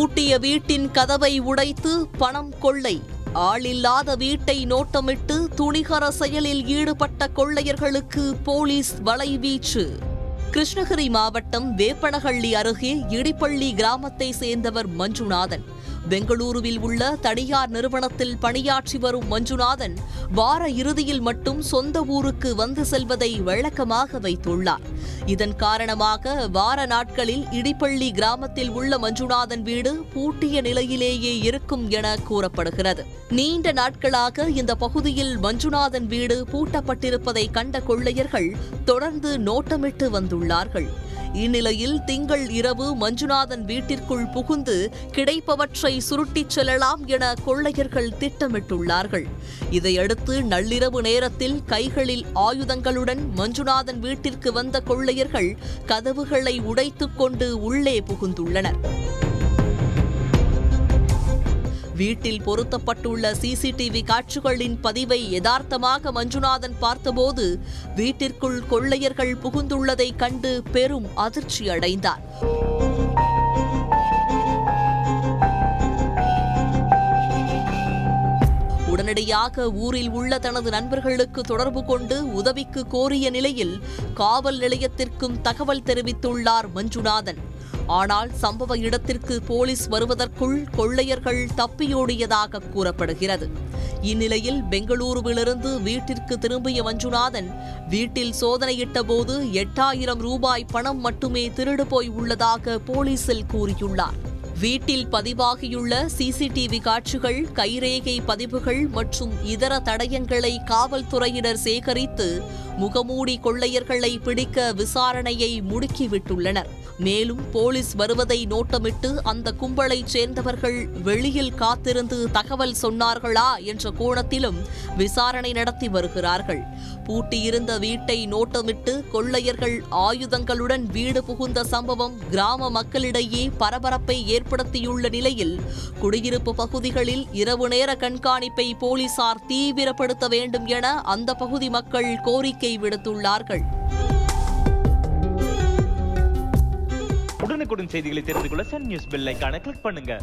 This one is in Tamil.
பூட்டிய வீட்டின் கதவை உடைத்து பணம் கொள்ளை. ஆளில்லாத வீட்டை நோட்டமிட்டு துணிகர செயலில் ஈடுபட்ட கொள்ளையர்களுக்கு போலீஸ் வலைவீச்சு கிருஷ்ணகிரி மாவட்டம் வேப்பனஹள்ளி அருகே இடிப்பள்ளி கிராமத்தை சேர்ந்தவர் மஞ்சுநாதன். பெங்களூருவில் உள்ள தனியார் நிறுவனத்தில் பணியாற்றி வரும் மஞ்சுநாதன் வார இறுதியில் மட்டும் சொந்த ஊருக்கு வந்து செல்வதை வழக்கமாக வைத்துள்ளார். இதன் காரணமாக வார நாட்களில் இடிப்பள்ளி கிராமத்தில் உள்ள மஞ்சுநாதன் வீடு பூட்டிய நிலையிலேயே இருக்கும் என கூறப்படுகிறது. நீண்ட நாட்களாக இந்த பகுதியில் மஞ்சுநாதன் வீடு பூட்டப்பட்டிருப்பதை கண்ட கொள்ளையர்கள் தொடர்ந்து நோட்டமிட்டு வந்துள்ளார்கள். இந்நிலையில் திங்கள் இரவு மஞ்சுநாதன் வீட்டிற்குள் புகுந்து கிடைப்பவற்றை சுருட்டிச் செல்லலாம் என கொள்ளையர்கள் திட்டமிட்டுள்ளார்கள். இதையடுத்து நள்ளிரவு நேரத்தில் கைகளில் ஆயுதங்களுடன் மஞ்சுநாதன் வீட்டிற்கு வந்த கொள்ளையர்கள் கதவுகளை உடைத்துக் கொண்டு உள்ளே புகுந்துள்ளனர். வீட்டில் பொருத்தப்பட்டுள்ள சிசிடிவி காட்சிகளின் பதிவை யதார்த்தமாக மஞ்சுநாதன் பார்த்தபோது வீட்டிற்குள் கொள்ளையர்கள் புகுந்துள்ளதைக் கண்டு பெரும் அதிர்ச்சி அடைந்தார். உடனடியாக ஊரில் உள்ள தனது நண்பர்களுக்கு தொடர்பு கொண்டு உதவிக்கு கோரிய நிலையில் காவல் நிலையத்திற்கும் தகவல் தெரிவித்துள்ளார் மஞ்சுநாதன். ஆனால் சம்பவ இடத்திற்கு போலீஸ் வருவதற்குள் கொள்ளையர்கள் தப்பியோடியதாக கூறப்படுகிறது. இந்நிலையில் பெங்களூருவிலிருந்து வீட்டிற்கு திரும்பிய மஞ்சுநாதன் வீட்டில் சோதனையிட்ட போது எட்டாயிரம் ரூபாய் பணம் மட்டுமே திருடு போய் உள்ளதாக போலீசில் கூறியுள்ளார். வீட்டில் பதிவாகியுள்ள சிசிடிவி காட்சிகள் கைரேகை பதிவுகள் மற்றும் இதர தடயங்களை காவல்துறையினர் சேகரித்து முகமூடி கொள்ளையர்களை பிடிக்க விசாரணையை முடுக்கிவிட்டுள்ளனர். மேலும் போலீஸ் வருவதை நோட்டமிட்டு அந்த கும்பலைச் சேர்ந்தவர்கள் வெளியில் காத்திருந்து தகவல் சொன்னார்களா என்ற கோணத்திலும் விசாரணை நடத்தி வருகிறார்கள். பூட்டியிருந்த வீட்டை நோட்டமிட்டு கொள்ளையர்கள் ஆயுதங்களுடன் வீடு புகுந்த சம்பவம் கிராம மக்களிடையே பரபரப்பை ஏற்படுத்தியுள்ள நிலையில் குடியிருப்பு பகுதிகளில் இரவு நேர கண்காணிப்பை போலீசார் தீவிரப்படுத்த வேண்டும் என அந்த பகுதி மக்கள் கோரிக்கை விடுத்துள்ளார்கள். உடனுக்குடன் செய்திகளை தெரிந்து கொள்ள சன் நியூஸ் பெல் ஐகானை கிளிக் பண்ணுங்க.